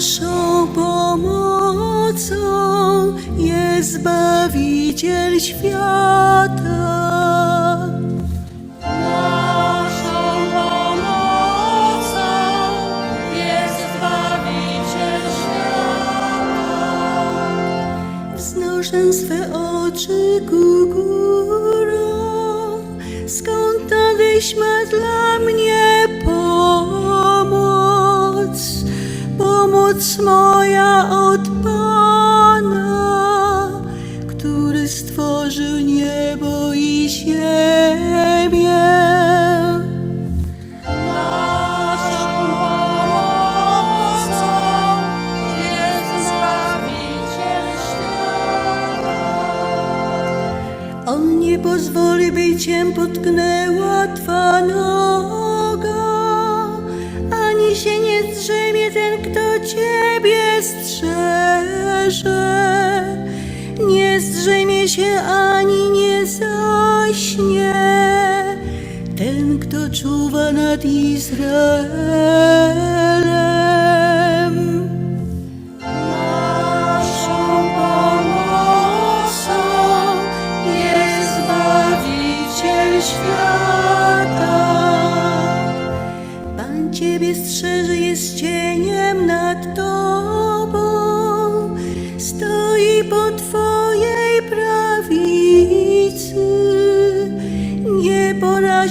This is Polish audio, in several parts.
naszą pomocą jest Zbawiciel świata. Wznoszę swe oczy ku górą, skąd ta wyśma dla mnie. Moja od Pana, który stworzył niebo i ziemię. On nie pozwoli, by cię potknęła twa się nie drzemie ten, kto ciebie strzeże. Nie zdrzemie się ani nie zaśnie ten, kto czuwa nad Izraelem.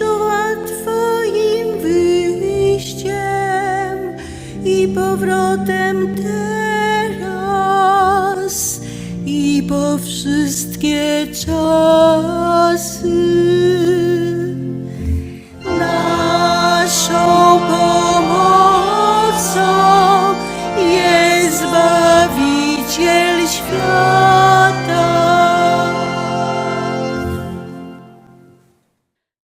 Nad Twoim wyjściem i powrotem teraz i po wszystkie czasy.